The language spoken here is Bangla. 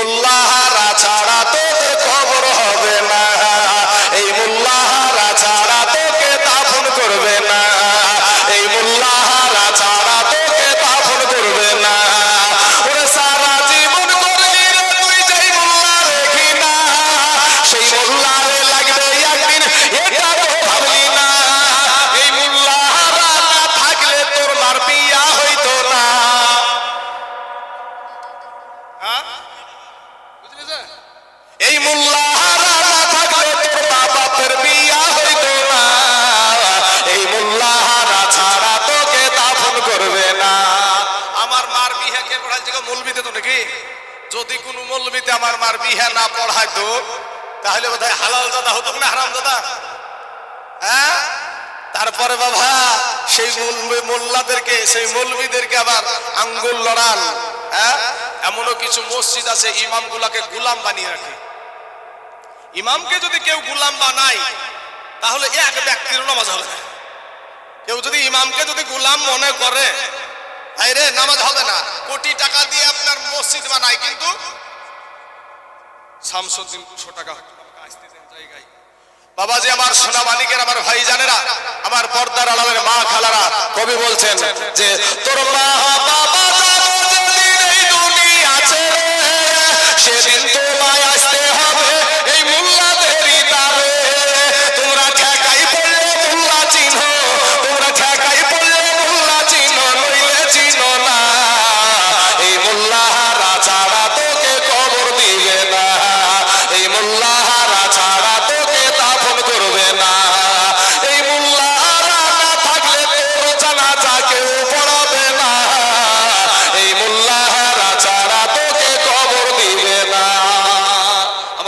মোল্লাহারা ছাড়া তোদের খবর হবে না। এই মোল্লাহারা ছাড়া তোকে দাফন করবে না। এই মোল্লাহারা ছাড়া তোকে দাফন করবে না। ওরে সারা জীবন করলি তুই যেই মোল্লা রেখি না। সেই এই বাপের বিয়া হইতো না। এই মোল্লাহারা ছাড়া তোকে দাফন করবে না। আমার মার বিহা কে পড়াইছে মৌলবিতে তো নাকি? যদি কোনো মৌলবিতে আমার মার বিহা না পড়াইতো, তাহলে বোধহয় হালাল দাদা হতো না হারাম দাদা? হ্যাঁ? তারপরে বাবা, সেই মোল্লাদেরকে, সেই মৌলবিদেরকে আবার আঙ্গুল লড়ান। হ্যাঁ? এমনও কিছু মসজিদ আছে, ইমামগুলাকে গুলাম বানিয়ে রাখে। ইমামকে যদি কেউ গুলাম বানায়, তাহলে এক ব্যক্তির নামাজ হবে। না কেউ যদি ইমামকে যদি গুলাম মনে করে তাই রে, নামাজ হবে না। কোটি টাকা দিয়ে আপনার মসজিদ বানায়, কিন্তু শামসুদ্দিন দুশো টাকা জায়গায়। বাবাজি, আমার সোনা মানিকের আমার ভাই জানেরা আমার পর্দার আলালের মা খালারা, কবি বলছেন যে, তোর মা বাবা